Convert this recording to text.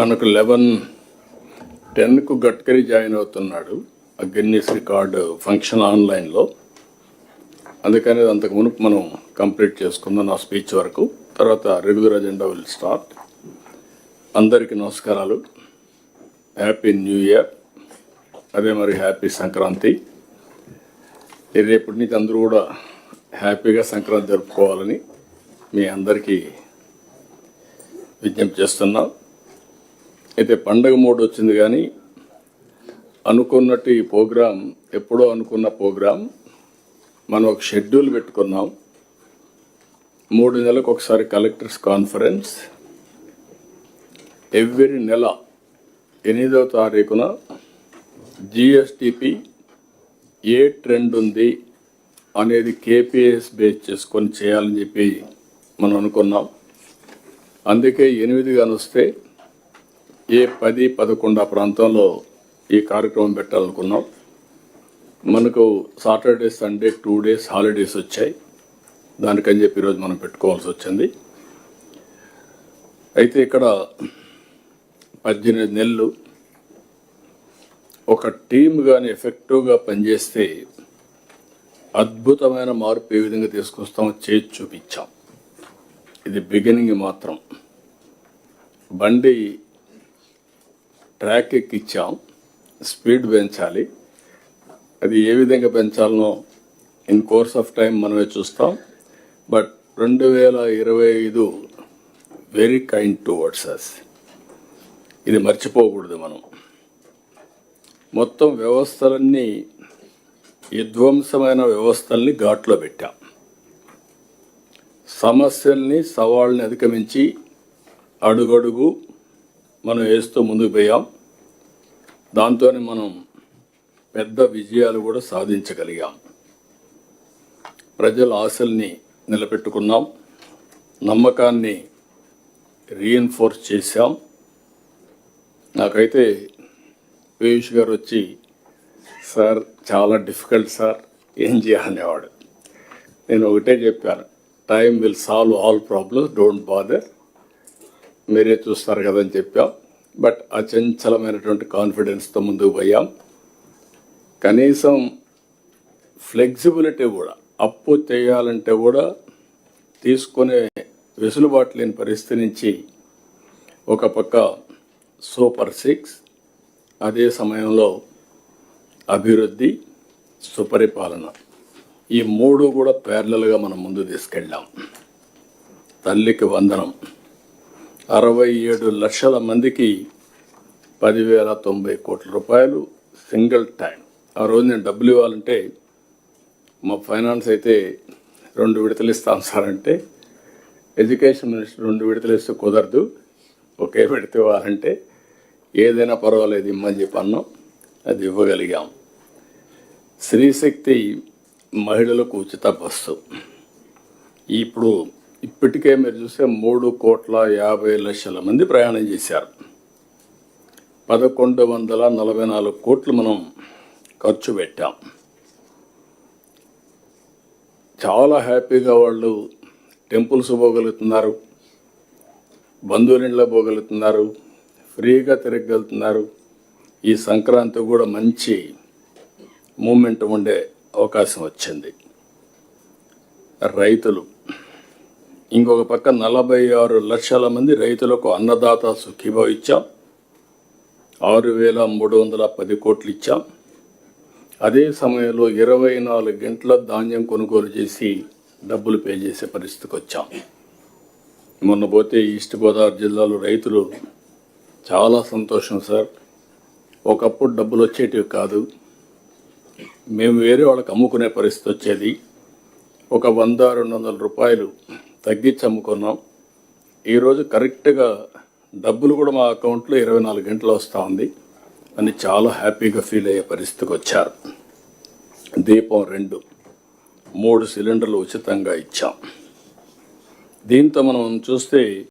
మనకు eleven టెన్కు Gadkari join అవుతున్నాడు. ఆ గిన్నీస్ రికార్డ్ ఫంక్షన్ ఆన్లైన్లో. అందుకని అంతకు మునుపు మనం కంప్లీట్ చేసుకుందాం నా స్పీచ్ వరకు. తర్వాత రెగ్యులర్ అజెండా విల్ స్టార్ట్. అందరికీ నమస్కారాలు. Happy new year. అదే మరి హ్యాపీ సంక్రాంతి. రేపటి నుంచి అందరూ కూడా హ్యాపీగా సంక్రాంతి జరుపుకోవాలని మీ అందరికీ విజ్ఞప్తి చేస్తున్నాం. అయితే పండగ మోడ్ వచ్చింది కానీ అనుకున్నట్టు ఈ ప్రోగ్రాం ఎప్పుడో అనుకున్న ప్రోగ్రాం మనం ఒక షెడ్యూల్ పెట్టుకున్నాం మూడు నెలలకు ఒకసారి కలెక్టర్స్ కాన్ఫరెన్స్. ఎవ్రీ నెల ఎనిమిదవ తారీఖున జిఎస్టిపి ఏ ట్రెండ్ ఉంది అనేది కేపీఎస్ బేస్ చేసుకొని చేయాలని చెప్పి మనం అనుకున్నాం. అందుకే ఎనిమిది కానీ వస్తే ఏ పది పదకొండు ప్రాంతంలో ఈ కార్యక్రమం పెట్టాలనుకున్నాం. మనకు Saturday Sunday two days holidays వచ్చాయి. దానికని చెప్పి ఈరోజు మనం పెట్టుకోవాల్సి వచ్చింది. అయితే ఇక్కడ పద్దెనిమిది నెలలు ఒక టీమ్ కానీ ఎఫెక్టివ్గా పనిచేస్తే అద్భుతమైన మార్పు ఏ విధంగా తీసుకొస్తామో చేసి చూపించాం. ఇది బిగినింగ్ మాత్రం. బండి ట్రాక్ ఎక్కిచ్చాం. స్పీడ్ పెంచాలి. అది ఏ విధంగా పెంచాలనో ఇన్ కోర్స్ ఆఫ్ టైం మనమే చూస్తాం. బట్ రెండు వేల ఇరవై ఐదు వెరీ కైండ్ టువర్డ్స్ అస్. ఇది మర్చిపోకూడదు మనం. మొత్తం వ్యవస్థలన్నీ విధ్వంసమైన వ్యవస్థల్ని ఘాట్లో పెట్టాం. సమస్యల్ని సవాళ్ళని అధిగమించి అడుగడుగు మనం వేస్తూ ముందుకు పోయాం. దాంతోనే మనం పెద్ద విజయాలు కూడా సాధించగలిగాం. ప్రజల ఆశల్ని నిలబెట్టుకున్నాం. నమ్మకాన్ని రీఎన్ఫోర్స్ చేశాం. నాకైతే పీయూష్ గారు వచ్చి సార్ చాలా డిఫికల్ట్ సార్. ఏం చేయాలనేవాడు? నేను ఒకటే చెప్పాను time will solve all problems don't bother మీరే చూస్తారు కదని చెప్పాం. బట్ అచంచలమైనటువంటి కాన్ఫిడెన్స్తో ముందుకు పోయాం. కనీసం ఫ్లెక్సిబిలిటీ కూడా అప్పు చేయాలంటే కూడా తీసుకునే వెసులుబాటు లేని పరిస్థితి నుంచి ఒక పక్క సూపర్ సిక్స్ అదే సమయంలో అభివృద్ధి సుపరిపాలన. ఈ మూడు కూడా ప్యారలల్గా మనం ముందు తీసుకెళ్ళాం. తల్లికి వందనం. అరవై ఏడు లక్షల మందికి పదివేల తొంభై కోట్ల రూపాయలు సింగిల్ టైం. ఆ రోజు నేను డబ్బులు ఇవ్వాలంటే మా ఫైనాన్స్ అయితే రెండు విడతలు ఇస్తాం సార్ అంటే ఎడ్యుకేషన్ మినిస్టర్ రెండు విడతలు ఇస్తే కుదరదు ఒకే విడత ఇవ్వాలంటే ఏదైనా పర్వాలేదు ఇమ్మని చెప్పి అన్నాం అది ఇవ్వగలిగాం. స్త్రీశక్తి మహిళలకు ఉచిత బస్సు. ఇప్పుడు ఇప్పటికే మీరు చూస్తే మూడు కోట్ల యాభై లక్షల మంది ప్రయాణం చేశారు. పదకొండు వందల నలభై నాలుగు కోట్లు మనం ఖర్చు పెట్టాం. చాలా హ్యాపీగా వాళ్ళు టెంపుల్స్ పోగలుగుతున్నారు బంధువులింట్లో పోగలుగుతున్నారు ఫ్రీగా తిరగలుగుతున్నారు. ఈ సంక్రాంతి కూడా మంచి మూమెంట్ ఉండే అవకాశం వచ్చింది. రైతులు ఇంకొక పక్క నలభై ఆరు లక్షల మంది రైతులకు అన్నదాత సుఖీభావ ఇచ్చాం. ఆరు వేల మూడు వందల పది కోట్లు ఇచ్చాం. అదే సమయంలో ఇరవై నాలుగు గంటల ధాన్యం కొనుగోలు చేసి డబ్బులు పే చేసే పరిస్థితికి వచ్చాం. మొన్న పోతే ఈస్ట్ గోదావరి జిల్లాలో రైతులు చాలా సంతోషం సార్. ఒకప్పుడు డబ్బులు వచ్చేటివి కాదు. మేము వేరే వాళ్ళకి అమ్ముకునే పరిస్థితి వచ్చేది. ఒక వంద రెండు వందల రూపాయలు తగ్గించి అమ్ముకున్నాం ఈరోజు కరెక్ట్గా డబ్బులు కూడా మా అకౌంట్లో ఇరవై నాలుగు గంటలు వస్తూ ఉంది. అని చాలా హ్యాపీగా ఫీల్ అయ్యే పరిస్థితికి వచ్చారు. దీపం రెండు మూడు సిలిండర్లు ఉచితంగా ఇచ్చాం. దీంతో మనం చూస్తే